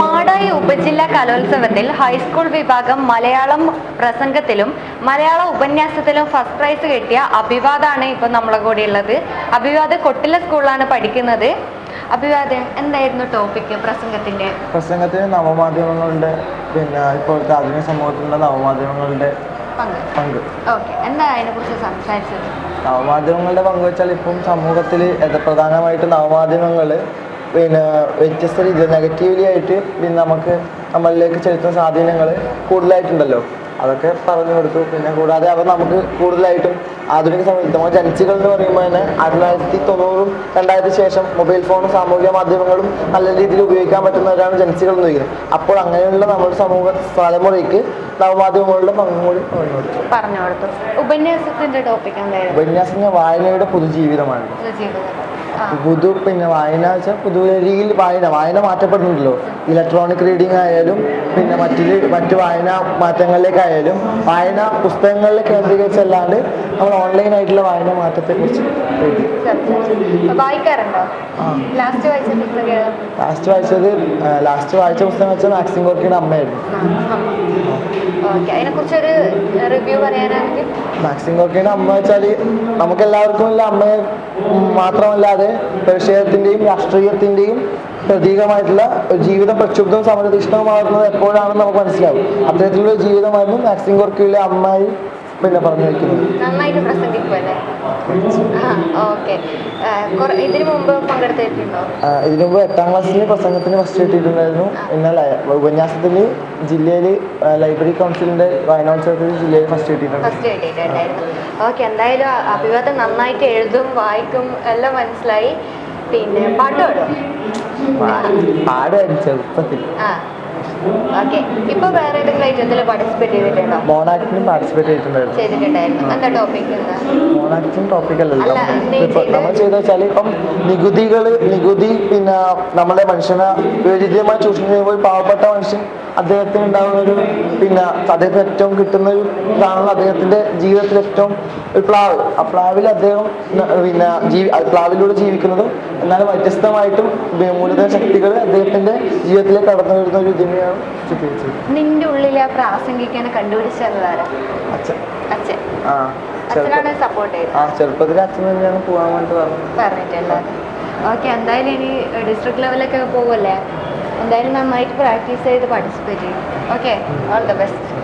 മാടായി ഉപജില്ലാ കലോത്സവത്തിൽ ഹൈസ്കൂൾ വിഭാഗം മലയാളം പ്രസംഗത്തിലും മലയാള ഉപന്യാസത്തിലും ഫസ്റ്റ് പ്രൈസ് കിട്ടിയ അഭിവാദാണ് ഇപ്പൊ നമ്മളെ കൂടെ ഉള്ളത് അഭിവാദ് കൊട്ടില സ്കൂളിലാണ് പഠിക്കുന്നത്. അഭിവാദ് എന്തായിരുന്നു ടോപ്പിക് പ്രസംഗത്തിന്റെ? പ്രസംഗത്തിന് നവമാധ്യമങ്ങളുടെ പിന്നെ ഇപ്പോഴത്തെ ആധുനിക സമൂഹത്തിലുള്ള നവമാധ്യമങ്ങളുടെ പങ്ക്. പങ്ക്. ഓക്കെ എന്താ അതിനെ കുറിച്ച് സംസാരിച്ചത്? നവമാധ്യമങ്ങളുടെ പങ്ക് വെച്ചാൽ ഇപ്പം സമൂഹത്തിൽ പ്രധാനമായിട്ട് നവമാധ്യമങ്ങൾ പിന്നെ വ്യത്യസ്ത രീതിയിൽ നെഗറ്റീവ്ലി ആയിട്ട് പിന്നെ നമുക്ക് നമ്മളിലേക്ക് ചെലുത്തുന്ന സ്വാധീനങ്ങൾ കൂടുതലായിട്ടുണ്ടല്ലോ. അതൊക്കെ പറഞ്ഞു കൊടുത്തു. പിന്നെ കൂടാതെ അവർ നമുക്ക് കൂടുതലായിട്ടും ആധുനിക സമയത്ത് നമ്മൾ ജനിച്ചുകൾ എന്ന് പറയുമ്പോൾ തന്നെ ആയിരത്തി തൊള്ളായിരത്തി തൊണ്ണൂറും രണ്ടായിരത്തി ശേഷം മൊബൈൽ ഫോണും സാമൂഹിക മാധ്യമങ്ങളും നല്ല രീതിയിൽ ഉപയോഗിക്കാൻ പറ്റുന്നവരാണ് ജനിച്ചുകൾ എന്ന് ചോദിക്കുന്നത് അപ്പോൾ അങ്ങനെയുള്ള നമ്മുടെ സമൂഹ തലമുറയ്ക്ക് നവമാധ്യമങ്ങളുടെ പങ്കും കൂടി പറഞ്ഞു കൊടുത്തു. പറഞ്ഞു കൊടുത്തു. ഉപന്യാസത്തിന്റെ ടോപ്പിക് ഉപന്യാസം വായനയുടെ പുതുജീവിതമാണ്. ആ പുതു പിന്നെ വായന വെച്ചാൽ പുതുവരിയിൽ വായന വായന മാറ്റപ്പെടുന്നുണ്ടല്ലോ. ഇലക്ട്രോണിക് റീഡിംഗ് ആയാലും പിന്നെ മറ്റൊരു മറ്റു വായന മാറ്റങ്ങളിലേക്കായാലും വായന പുസ്തകങ്ങളിൽ കേന്ദ്രീകരിച്ചല്ലാണ്ട് നമ്മൾ ഓൺലൈൻ ആയിട്ടുള്ള വായന മാറ്റത്തെക്കുറിച്ച് കുറിച്ച് വായിക്കാറുണ്ടോ? ലാസ്റ്റ് വായിച്ച ലാസ്റ്റ് വായിച്ചത് ലാസ്റ്റ് വായിച്ച പുസ്തകം വെച്ചാൽ മാക്സിം കോർക്കിയുടെ അമ്മയായിരുന്നു മാക്സിം കോർക്കിയുടെ അമ്മ വെച്ചാൽ നമുക്ക് എല്ലാവർക്കും ഇല്ല അമ്മയെ മാത്രമല്ലാതെ പ്രതിഷേധത്തിന്റെയും രാഷ്ട്രീയത്തിന്റെയും പ്രതീകമായിട്ടുള്ള ജീവിതം പ്രക്ഷുബ്ധവും സമരധിഷ്ഠവുമാകുന്നത് എപ്പോഴാണെന്ന് നമുക്ക് മനസ്സിലാവും. അത്തരത്തിലുള്ള ജീവിതമായിരുന്നു മാക്സിം കോർക്കിയുടെ അമ്മായി പിന്നെ പറഞ്ഞു വെക്കുന്നത് നന്നായിട്ട് പ്രസംഗിക്കുമല്ലേ ഇതിനു മുമ്പ് ഇതിനു മുമ്പ് എട്ടാം ക്ലാസ്സിൽ പ്രസംഗത്തിന് ഫസ്റ്റ് കിട്ടിയിട്ടുണ്ടായിരുന്നു. എന്നാൽ ഉപന്യാസത്തിൽ ജില്ലയിൽ ലൈബ്രറി കൗൺസിലിന്റെ വായനോത്സവത്തിൽ ജില്ലയിൽ ഫസ്റ്റ് കിട്ടിയിട്ടുണ്ട്. ഓക്കെ എന്തായാലും അഭിവാദം നന്നായിട്ട് എഴുതും വായിക്കും എല്ലാം മനസ്സിലായി. പിന്നെ പാട്ട് പാടും പാടുമായിരുന്നു ചെറുപ്പത്തിൽ ആ. ഓക്കെ ഇപ്പൊ വേറെ ഏതെങ്കിലും ഐറ്റത്തിൽ പാർട്ടിസിപ്പേറ്റ് ചെയ്തിട്ടുണ്ടോ? മോണാക്ടിനും പാർട്ടിസിപ്പേറ്റ് ചെയ്തിട്ടുണ്ടായിരുന്നു. ചെയ്തിട്ടുണ്ടായിരുന്നു. എന്താ ടോപ്പിക് മോണാക്ടിനും ടോപ്പിക് അല്ലല്ലോ നമ്മൾ ചെയ്ത വെച്ചാൽ ഇപ്പം നികുതികൾ നികുതി പിന്നെ നമ്മളെ മനുഷ്യനെ വിപരീതമായി ചൂഷണം ചെയ്യുമ്പോൾ പാവപ്പെട്ട മനുഷ്യൻ അദ്ദേഹത്തിന് ഉണ്ടാകുന്ന ഒരു പിന്നെ അദ്ദേഹത്തിന് ഏറ്റവും കിട്ടുന്ന ഒരു ഇതാണ് അദ്ദേഹത്തിന്റെ ജീവിതത്തിൽ ഏറ്റവും ഒരു പ്ലാവ്. ആ പ്ലാവിൽ അദ്ദേഹം പിന്നെ ജീവി പ്ലാവിലൂടെ ജീവിക്കുന്നതും എന്നാലും വ്യത്യസ്തമായിട്ടും മൂലധന ശക്തികൾ അദ്ദേഹത്തിന്റെ ജീവിതത്തിലേക്ക് കടന്നു വരുന്ന ഒരു ഇതിനെയാണ് നിന്റെ ഉള്ളിൽ ആ പ്രാസംഗിക്കാനെ കണ്ടുപിടിച്ചതാരാ? അച്ഛൻ. അച്ഛൻ. അച്ഛനാണ് സപ്പോർട്ട് ചെയ്തത്. ആ ചെറുപ്പത്തിൽ അച്ഛൻ തന്നെയാണ് പോകാൻ വേണ്ടി പറഞ്ഞു പറഞ്ഞിട്ടുള്ളത് ഓക്കെ എന്തായാലും ഇനി ഡിസ്ട്രിക്ട് ലെവലൊക്കെ പോകുമല്ലേ എന്തായാലും നന്നായിട്ട് പ്രാക്ടീസ് ചെയ്ത് പാർട്ടിസിപ്പേറ്റ് ചെയ്യും. Okay all the best